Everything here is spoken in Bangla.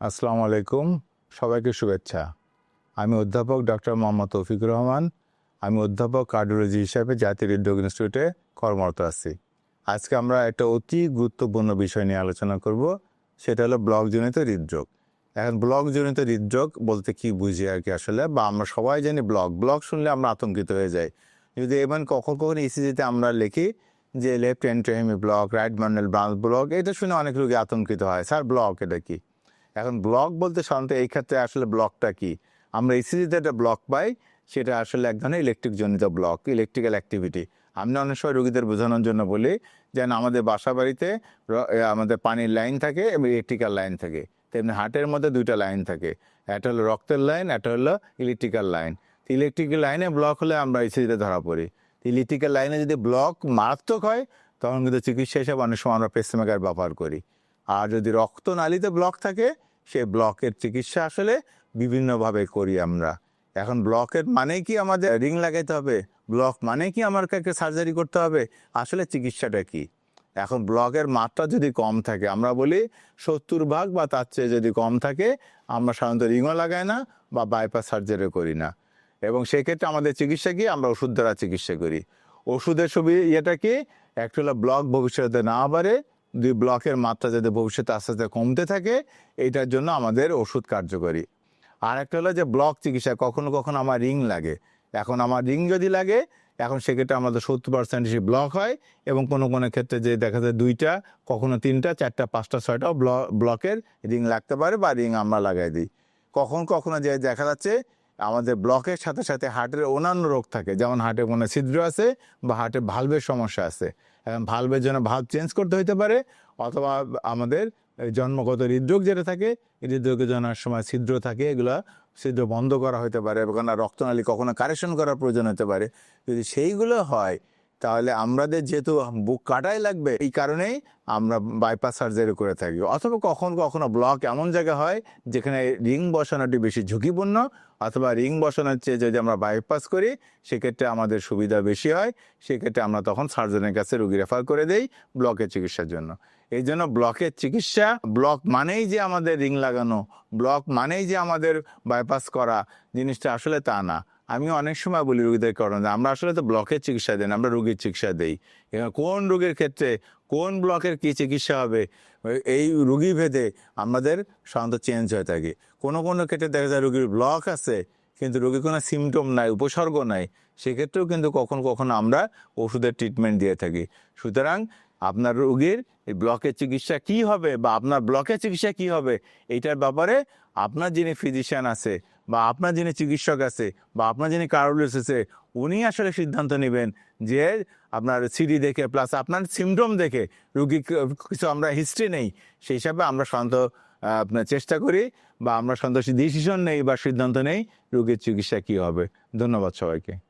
আসসালামু আলাইকুম। সবাইকে শুভেচ্ছা। আমি অধ্যাপক ডক্টর মোহাম্মদ তৌফিকুর রহমান। আমি অধ্যাপক কার্ডিওলজি হিসাবে জাতীয় হৃদরোগ ইনস্টিটিউটে কর্মরত আছি। আজকে আমরা একটা অতি গুরুত্বপূর্ণ বিষয় নিয়ে আলোচনা করব, সেটা হলো ব্লকজনিত হৃদরোগ। এখন ব্লকজনিত হৃদরোগ বলতে কি বুঝি আর কি আসলে? বা আমরা সবাই জানি ব্লক। ব্লক শুনলে আমরা আতঙ্কিত হয়ে যাই। যদি এমন কখন কখন ইসিজিতে আমরা লিখি যে left এন্ট্রেমি block, right bundle branch block, এটা শুনে অনেক রোগী আতঙ্কিত হয়। স্যার, ব্লক এটা কি? এখন ব্লক বলতে সাধারণত এই ক্ষেত্রে আসলে ব্লকটা কি? আমরা ইসিজিতে একটা ব্লক পাই, সেটা আসলে এক ধরনের ইলেকট্রিক জনিত ব্লক ইলেকট্রিক্যাল অ্যাক্টিভিটি আমি অনেক সময় রোগীদের বোঝানোর জন্য বলি, যেন আমাদের বাসা বাড়িতে আমাদের পানির লাইন থাকে এবং ইলেকট্রিক্যাল লাইন থাকে। তেমনি হার্টের মধ্যে দুইটা লাইন থাকে। একটা হলো রক্তের লাইন একটা হলো ইলেকট্রিক্যাল লাইন ইলেকট্রিক্যাল লাইনে ব্লক হলে আমরা ইসিজিতে ধরা পড়ি। ইলেকট্রিক্যাল লাইনে যদি ব্লক মারাত্মক হয়, তখন কিন্তু চিকিৎসা হিসাবে অনেক সময় আমরা পেসমেকার ব্যবহার করি। আর যদি রক্তনালীতে ব্লক থাকে সেই ব্লকের চিকিৎসা আসলে বিভিন্নভাবে করি আমরা। এখন ব্লকের মানে কি আমাদের রিং লাগাইতে হবে? ব্লক মানে কি আমার কাকে সার্জারি করতে হবে? আসলে চিকিৎসাটা কি? এখন ব্লকের মাত্রা যদি কম থাকে, আমরা বলি সত্তর ভাগ বা তার চেয়ে যদি কম থাকে, আমরা সাধারণত রিংও লাগাই না বা বাইপাস সার্জারি করি না। এবং সেক্ষেত্রে আমাদের চিকিৎসা কি? আমরা ওষুধ দ্বারা চিকিৎসা করি। ওষুধের সুবিধা ইয়েটা কি? একটা হলো ব্লক ভবিষ্যতে না বাড়ে দুই ব্লকের মাত্রা যাতে ভবিষ্যতে আস্তে আস্তে কমতে থাকে এইটার জন্য আমাদের ওষুধ কার্যকরী। আর একটা হলো যে ব্লক চিকিৎসা, কখনো কখনো আমার রিং লাগে। এখন আমার রিং যদি লাগে, এখন সেক্ষেত্রে আমাদের সত্তর পার্সেন্ট বেশি ব্লক হয় এবং কোনো কোনো ক্ষেত্রে যে দেখা যায় দুইটা, কখনো তিনটা, চারটা, পাঁচটা ছয়টাও ব্লকের রিং লাগতে পারে বা রিং আমরা লাগাই দিই। কখন কখনো যে দেখা যাচ্ছে আমাদের ব্লকের সাথে সাথে হার্টের অন্যান্য রোগ থাকে। যেমন হার্টে কোনো ছিদ্র আছে বা হার্টে ভালভের সমস্যা আছে। এবং ভালভের জন্য ভালভ চেঞ্জ করতে হইতে পারে অথবা আমাদের জন্মগত হৃদরোগ যেটা থাকে হৃদরোগে জানার সময় ছিদ্র থাকে, এগুলো ছিদ্র বন্ধ করা হতে পারে। এবং রক্তনালী কখনো কারেকশন করার প্রয়োজন হতে পারে। যদি সেইগুলো হয় তাহলে আমাদের যেহেতু বুক কাটাই লাগবে, এই কারণেই আমরা বাইপাস সার্জারি করে থাকি। অথবা কখন কখনো ব্লক এমন জায়গা হয় যেখানে রিং বসানোটি বেশি ঝুঁকিপূর্ণ, অথবা রিং বসানোর চেয়ে যদি আমরা বাইপাস করি, সেক্ষেত্রে আমাদের সুবিধা বেশি হয়। সেক্ষেত্রে আমরা তখন সার্জনের কাছে রুগী রেফার করে দেই ব্লকের চিকিৎসার জন্য। এই জন্য ব্লকের চিকিৎসা ব্লক মানেই যে আমাদের রিং লাগানো ব্লক মানেই যে আমাদের বাইপাস করা, জিনিসটা আসলে তা না। আমি অনেক সময় বলি রুগীদের কারণে। আমরা আসলে তো ব্লকের চিকিৎসা দেন আমরা রুগীর চিকিৎসা দেই। কোন রোগের ক্ষেত্রে, কোন ব্লকের কি চিকিৎসা হবে, এই রুগী ভেদে আমাদের সাধারণত চেঞ্জ হয়ে থাকে। কোনো কোনো ক্ষেত্রে দেখা যায় রুগীর ব্লক আছে, কিন্তু রোগীর কোনো সিমটম নাই, উপসর্গ নাই, সেক্ষেত্রেও কিন্তু কখনো কখনো আমরা ওষুধের ট্রিটমেন্ট দিয়ে থাকি। সুতরাং আপনার রোগীর এই ব্লকের চিকিৎসা কি হবে বা আপনার ব্লকের চিকিৎসা কি হবে এইটার ব্যাপারে আপনার যিনি ফিজিশিয়ান আছে বা আপনার যিনি চিকিৎসক আছে বা আপনার যিনি কার্ডিওলজিস্ট আছে উনি আসলে সিদ্ধান্ত নেবেন যে আপনার সিডি দেখে প্লাস আপনার সিমটম দেখে রুগী কিছু আমরা হিস্ট্রি নেই সেই হিসাবে আমরা আহ, আপনার চেষ্টা করি বা আমরা সাধারণত ডিসিশন নেই বা সিদ্ধান্ত নেই রোগীর চিকিৎসা কি হবে। ধন্যবাদ সবাইকে।